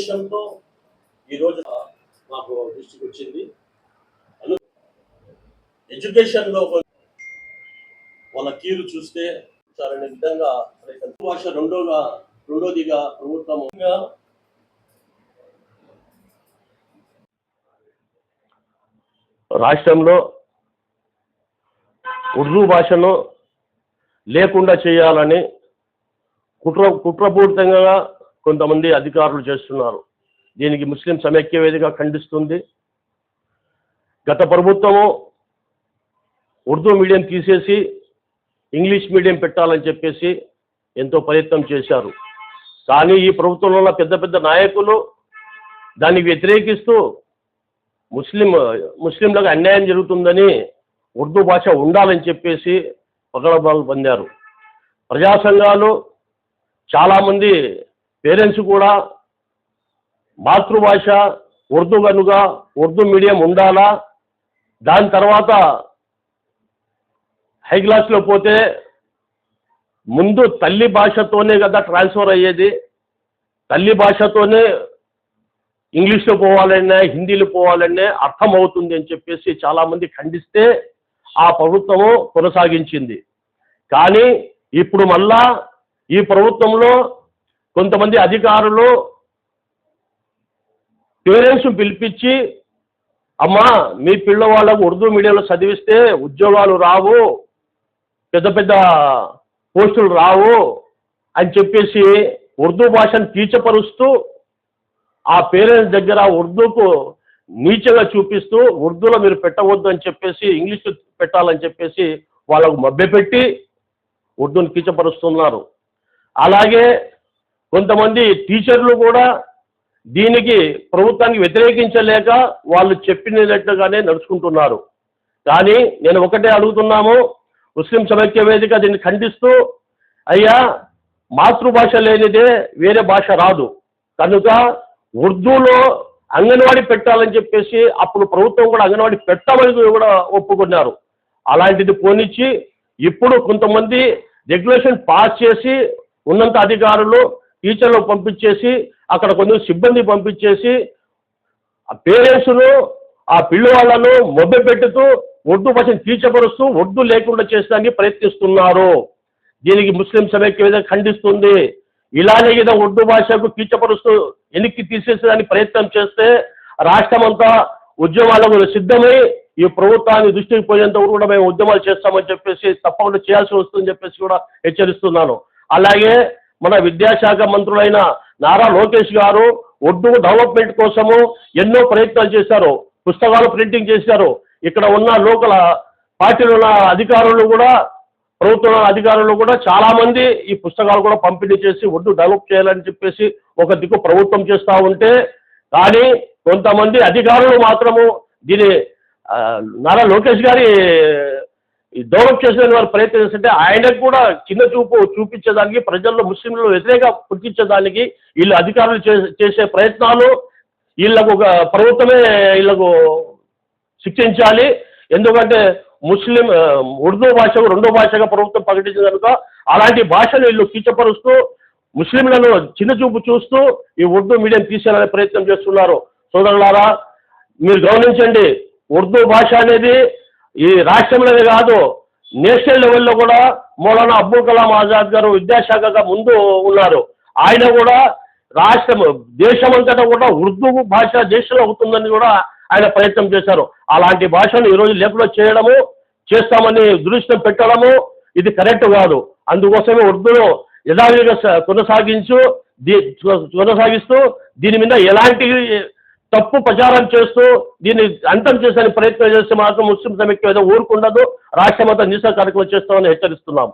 ఉద్దేశంతో ఈరోజు మాకు దృష్టికి వచ్చింది. ఎడ్యుకేషన్లో వాళ్ళ తీరు చూస్తే అనే విధంగా మరి తెలుగు భాష రెండోగా రెండోదిగా ప్రభుత్వం రాష్ట్రంలో ఉర్దూ భాషను లేకుండా చేయాలని కుట్ర కుట్రపూరితంగా కొంతమంది అధికారులు చేస్తున్నారు. దీనికి ముస్లిం సమైక్య వేదిక ఖండిస్తుంది. గత ప్రభుత్వము ఉర్దూ మీడియం తీసేసి ఇంగ్లీష్ మీడియం పెట్టాలని చెప్పేసి ఎంతో ప్రయత్నం చేశారు. కానీ ఈ ప్రభుత్వంలో ఉన్న పెద్ద పెద్ద నాయకులు దాన్ని వ్యతిరేకిస్తూ ముస్లిం ముస్లింలకు అన్యాయం జరుగుతుందని ఉర్దూ భాష ఉండాలని చెప్పేసి పగడబాలు పొందారు. ప్రజా సంఘాలు చాలామంది పేరెంట్స్ కూడా మాతృభాష ఉర్దూ కనుక ఉర్దూ మీడియం ఉండాలా? దాని తర్వాత హై క్లాస్లో పోతే ముందు తల్లి భాషతోనే కదా ట్రాన్స్ఫర్ అయ్యేది. తల్లి భాషతోనే ఇంగ్లీష్లో పోవాలనే హిందీలో పోవాలనే అర్థం అవుతుంది అని చెప్పేసి చాలామంది ఖండిస్తే ఆ ప్రభుత్వము కొనసాగించింది. కానీ ఇప్పుడు మళ్ళా ఈ ప్రభుత్వంలో కొంతమంది అధికారులు పేరెంట్స్ పిలిపించి అమ్మా మీ పిల్లవాళ్ళకు ఉర్దూ మీడియంలో చదివిస్తే ఉద్యోగాలు రావు పెద్ద పెద్ద పోస్టులు రావు అని చెప్పేసి ఉర్దూ భాషను తీర్చపరుస్తూ ఆ పేరెంట్స్ దగ్గర ఉర్దూకు నీచగా చూపిస్తూ ఉర్దూలో మీరు పెట్టవద్దు అని చెప్పేసి ఇంగ్లీష్ పెట్టాలని చెప్పేసి వాళ్ళకు మభ్యపెట్టి ఉర్దూని కించపరుస్తున్నారు. అలాగే కొంతమంది టీచర్లు కూడా దీనికి ప్రభుత్వానికి వ్యతిరేకించలేక వాళ్ళు చెప్పినట్టుగానే నడుచుకుంటున్నారు. కానీ నేను ఒకటే అడుగుతున్నాము ముస్లిం సమైక్య వేదిక దీన్ని ఖండిస్తూ అయ్యా మాతృభాష లేనిదే వేరే భాష రాదు. కనుక ఉర్దూలో అంగన్వాడీ పెట్టాలని చెప్పేసి అప్పుడు ప్రభుత్వం కూడా అంగన్వాడీ పెట్టమని కూడా ఒప్పుకున్నారు. అలాంటిది పోనిచ్చి ఇప్పుడు కొంతమంది రెగ్యులేషన్ పాస్ చేసి ఉన్నంత అధికారులు టీచర్లు పంపించేసి అక్కడ కొంచెం సిబ్బంది పంపించేసి ఆ పేరెంట్స్ను ఆ పిల్లవాళ్ళను మొబ్బ పెట్టుతూ ఉర్దూ భాషను తీర్చపరుస్తూ ఉర్దూ లేకుండా చేసడానికి ప్రయత్నిస్తున్నారు. దీనికి ముస్లిం సమైక్య విధంగా ఖండిస్తుంది. ఇలానే విధంగా ఉర్దూ భాషకు తీర్చపరుస్తూ వెనక్కి తీసేసేదానికి ప్రయత్నం చేస్తే రాష్ట్రం అంతా ఉద్యమాలకు సిద్ధమై ఈ ప్రభుత్వాన్ని దృష్టికి పోయేంత వరకు కూడా మేము ఉద్యమాలు చేస్తామని చెప్పేసి తప్పకుండా చేయాల్సి వస్తుందని చెప్పేసి కూడా హెచ్చరిస్తున్నాను. అలాగే మన విద్యాశాఖ మంత్రులైన నారా లోకేష్ గారు ఒడ్డు డెవలప్మెంట్ కోసము ఎన్నో ప్రయత్నాలు చేశారు. పుస్తకాలు ప్రింటింగ్ చేశారు. ఇక్కడ ఉన్న లోకల్ పార్టీలో ఉన్న అధికారులు కూడా ప్రభుత్వ అధికారులు కూడా చాలా మంది ఈ పుస్తకాలు కూడా పంపిణీ చేసి ఒడ్డు డెవలప్ చేయాలని చెప్పేసి ఒక దిక్కు ప్రభుత్వం చేస్తూ ఉంటే కానీ కొంతమంది అధికారులు మాత్రము దీని నారా లోకేష్ గారి ఈ డెవలప్ చేసేదానికి వారు ప్రయత్నం చేస్తుంటే ఆయనకు కూడా చిన్న చూపు చూపించేదానికి ప్రజల్లో ముస్లింలు వ్యతిరేక పుట్టించేదానికి వీళ్ళు అధికారులు చే- చేసే ప్రయత్నాలు వీళ్ళకు ఒక ప్రభుత్వమే వీళ్ళకు శిక్షించాలి. ఎందుకంటే ముస్లిం ఉర్దూ భాషకు రెండో భాషగా ప్రభుత్వం ప్రకటించింది కనుక అలాంటి భాషను వీళ్ళు కించపరుస్తూ ముస్లింలను చిన్న చూపు చూస్తూ ఈ ఉర్దూ మీడియం తీసేయాలనే ప్రయత్నం చేస్తున్నారు. సోదరులారా మీరు గమనించండి ఉర్దూ భాష అనేది ఈ రాష్ట్రంలోనే కాదు నేషనల్ లెవెల్లో కూడా మౌలానా అబ్దుల్ కలాం ఆజాద్ గారు విద్యాశాఖగా ముందు ఉన్నారు. ఆయన కూడా రాష్ట్రం దేశమంతటా కూడా ఉర్దూ భాష దేశంలో అవుతుందని కూడా ఆయన ప్రయత్నం చేశారు. అలాంటి భాషను ఈరోజు లేకుండా చేయడము చేస్తామని దృష్టం పెట్టడము ఇది కరెక్ట్ కాదు. అందుకోసమే ఉర్దూను యథావిధిగా కొనసాగించు దీ- కొనసాగిస్తూ దీని మీద ఎలాంటి తప్పు ప్రచారం చేస్తూ దీన్ని అంతం చేసే ప్రయత్నం చేస్తే మాత్రం ముస్లిం సమైక్య ఏదో ఊరుకుండదు. రాష్ట్రమంతా నిరసన కార్యక్రమం చేస్తామని హెచ్చరిస్తున్నాం.